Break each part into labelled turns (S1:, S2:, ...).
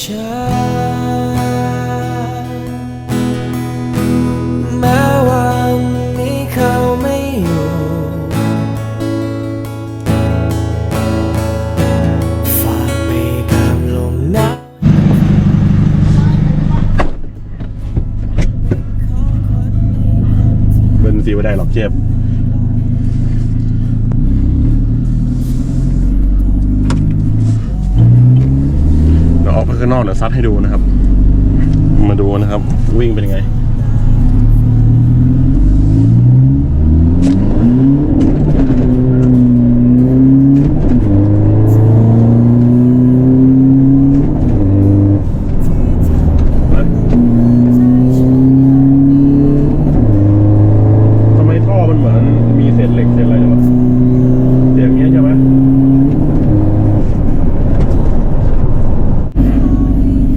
S1: ฉันแม้วันนี้เขาไม่อยู่ ฝากไปตามลมหนาว
S2: เป็นสีไม่ได้หรอกเจ็บ ข้างนอกเดี๋ยวซัดให้ดูนะครับ มาดูนะครับ วิ่งเป็นยังไงทำไมท่อมันเหมือนมีเศษเหล็กเศษอะไรวะเสียงเงี้ยใช่ไหม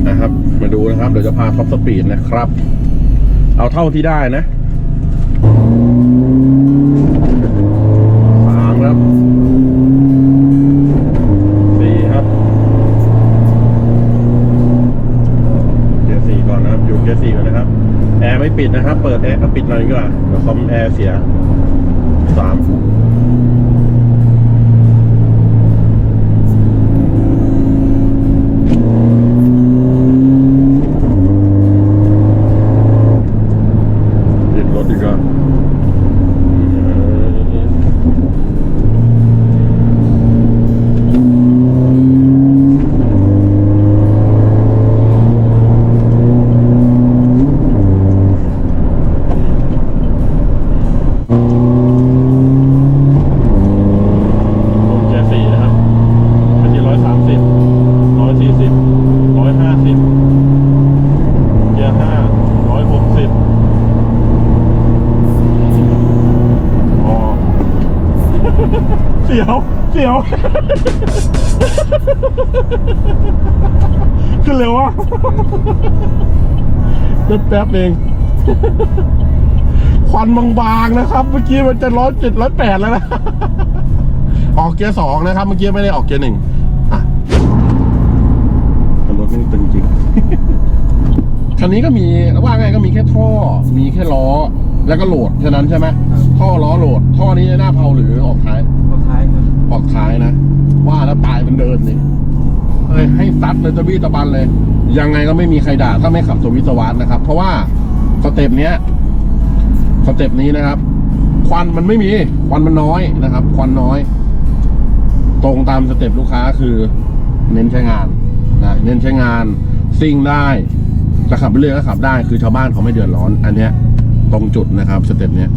S2: นะครับ มาดูนะครับ เดี๋ยวจะพาท็อปสปีดนะครับ เอาเท่าที่ได้นะสามครับสี่ครับเกียร์สี่ก่อนนะครับ อยู่เกียร์สี่ก่อนนะครับ แอร์ไม่ปิดนะครับ เปิดแอร์ปิดหน่อยดีกว่าเดี๋ยวคอมแอร์เสียสาม อยสามสิบร้อยสี่สิบร้อยห้าสิบเกียร์ห้าร้อยหกสิบอ๋อเสียวเสียว ขึ้นเร็ววะแป๊บแป๊บๆเอง ควันบางๆนะครับ เมื่อกี้มันจะร้อยเจ็ดร้อยแปดแล้วนะ ออกเกียร์สองนะครับ เมื่อกี้ไม่ได้ออกเกียร์หนึ่ง คันนี้ก็มีว่าไงก็มีแค่ท่อ มีแค่ล้อ แล้วก็โหลดแค่นั้นใช่ไหมท่อล้อโหลด ท่อนี้หน้าเพาหรือออกท้าย
S1: สุดท้ายครับ
S2: ออกท้ายนะ ว่าแล้วตายเป็นเดินนี่เอ้ยให้ซัดเลยตะบี้ตะบันเลย ยังไงก็ไม่มีใครด่าถ้าไม่ขับสวิสวาร์นะครับ เพราะว่าสเต็ปเนี้ยสเต็ปนี้นะครับ ควันมันไม่มี ควันมันน้อยนะครับ ควันน้อย ตรงตามสเต็ปลูกค้าคือ เน้นใช้งานนะเน้นใช้งานซิ่งได้ ขับไปเรื่อยก็ขับได้คือชาวบ้านเขาไม่เดือดร้อน อันเนี้ยตรงจุดนะครับสเต็ปเนี้ย